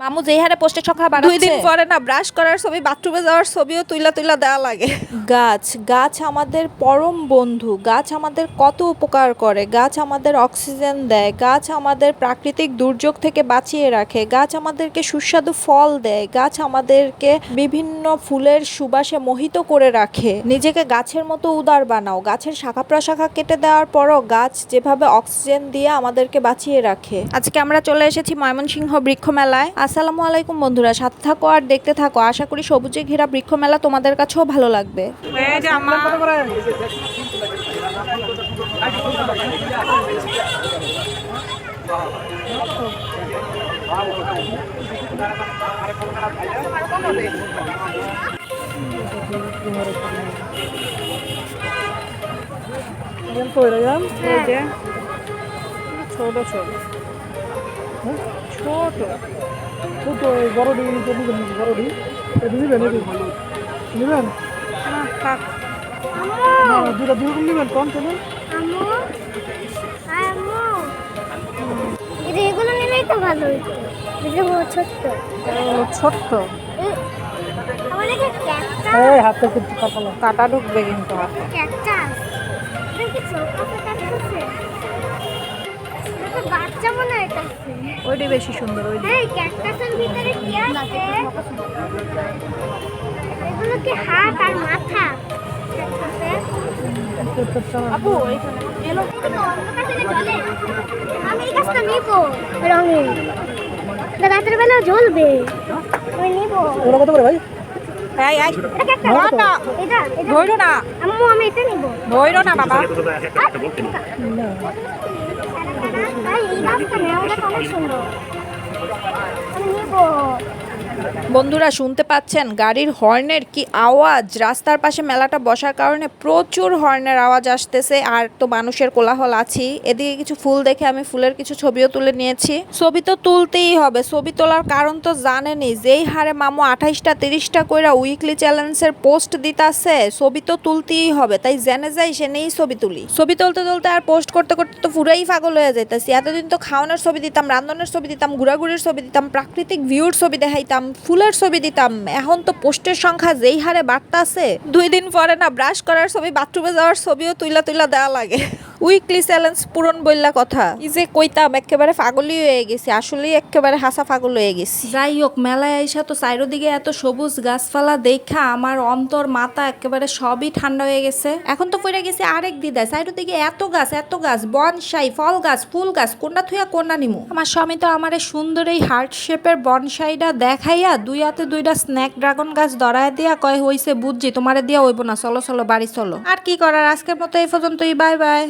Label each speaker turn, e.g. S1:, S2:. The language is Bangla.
S1: মামু যেই হারে পোস্টের সংখ্যা
S2: দুই দিন পরে না ব্রাশ করার ছবি বাথরুমে যাওয়ার ছবিও তুইলা তুইলা দেওয়া লাগে।
S1: গাছ গাছ আমাদের পরম বন্ধু গাছ আমাদের কত উপকার করে গাছ আমাদের অক্সিজেন দেয় গাছ আমাদের প্রাকৃতিক দুর্যোগ থেকে বাঁচিয়ে রাখে গাছ আমাদেরকে সুস্বাদু ফল দেয় গাছ আমাদেরকে বিভিন্ন ফুলের সুবাসে মোহিত করে রাখে। নিজেকে গাছের মতো উদার বানাও গাছের শাখা প্রশাখা কেটে দেওয়ার পরও গাছ যেভাবে অক্সিজেন দিয়ে আমাদেরকে বাঁচিয়ে রাখে। আজকে আমরা চলে এসেছি ময়মনসিংহ বৃক্ষ মেলায় আসসালামু আলাইকুম বন্ধুরা সাথে থাকো আর দেখতে থাকো। আশা করি সবুজে ঘেরা বৃক্ষ মেলা তোমাদের কাছেও ভালো লাগবে।
S2: এই যে আমার এই যে ছোট। ছোট ছোট।
S3: ছোট নিতে নিবেন নাকি বড়ডি এটা নিবেন এটি নিবেন। দুটা দুটো নিবেন কম চলে
S4: এগুলো নিলেই তো ভালো হইতো। ছোট্ট।
S2: ও, ছোট্ট।
S3: হাতে কিন্তু
S2: কাটা ঢুকবে কিন্তু হাতে। ওইটাই বেশি সুন্দর ওই
S4: এই ক্যাকটাসের ভিতরে কি আছে? এগুলো কি হাত আর মাথা। ক্যাকটাসের
S2: আপু
S4: এলো। আমি এই গাছটা নিব। রঙিন। রাতের বেলা জ্বলবে। আমি নিব।
S3: ওরা কত করে ভাই?
S2: এই এই।
S4: এটা একটা
S3: ভালো তো।
S4: এটা এটা?
S2: না।
S4: আম্মু আমি এটা নিব।
S2: ধইরো না বাবা।
S4: এই গাছটা নেওয়াটা অনেক সুন্দর আমি নিব
S1: বন্ধুরা, শুনতে পাচ্ছেন? গাড়ির হর্নের কি আওয়াজ? রাস্তার পাশে মেলাটা বসার কারণে প্রচুর হর্নের আওয়াজ আসতেছে। আর তো মানুষের কোলাহল আছেই। এদিকে কিছু ফুল দেখে আমি ফুলের কিছু ছবিও তুলে নিয়েছি। ছবি তো তুলতেই হবে। ছবি তোলার কারণ তো জানেনি যেই হারে মামু আঠাইশটা, তিরিশটা কইরা উইকলি চ্যালেঞ্জের পোস্ট দিতাছে, ছবি তো তুলতেই হবে। তাই জেনে যাই, সে নেই ছবি তুলি। ছবি তুলতে তুলতে আর পোস্ট করতে করতে তো পুরাই পাগল হয়ে যাইতাছি। এতদিন তো খাওয়ানোর ছবি দিতাম রান্ধনের ছবি দিতাম, ঘোরাঘুরির ছবি দিতাম, প্রাকৃতিক ভিউর ছবি দেখাইতাম। ফুলের ছবি দিতাম। এখন তো পোস্টের সংখ্যা যেই হারে বাড়তাছে,
S2: দুই দিন পরে না ব্রাশ করার ছবি বাথরুমে যাওয়ার ছবিও তুইলা তুইলা দেওয়া লাগে।
S1: উইকলি চ্যালেঞ্জ পূরণ বললা কথা। কি যে কইতাম একেবারে পাগলই হয়ে গেছি আসলেই একেবারে হাসা পাগল হয়ে গেছি। যাই হোক মেলায় আইসা তো চাইরোদিকে এত সবুজ গাছপালা দেখা আমার অন্তর মাথা একেবারে সবই ঠান্ডা হয়ে গেছে। এখন তো পড়ে গেছে আরেক দিদায় চাইরোদিকে এত গাছ এত গাছ বনসাই ফল গাছ ফুল গাছ কোনটা থুয়া কোনটা নিমু? আমার স্বামী তো আমার এই সুন্দর এই হার্ট শেপের বনসাইটা দেখাইয়া দুই হাতে দুইটা স্ন্যাক ড্রাগন গাছ ধরায় দিয়া কয় হইছে বুঝছি তোমারে দিয়া হইব না চলো চলো বাড়ি চলো। আর কি করার আজকের মতো এই পর্যন্তই বাই বাই।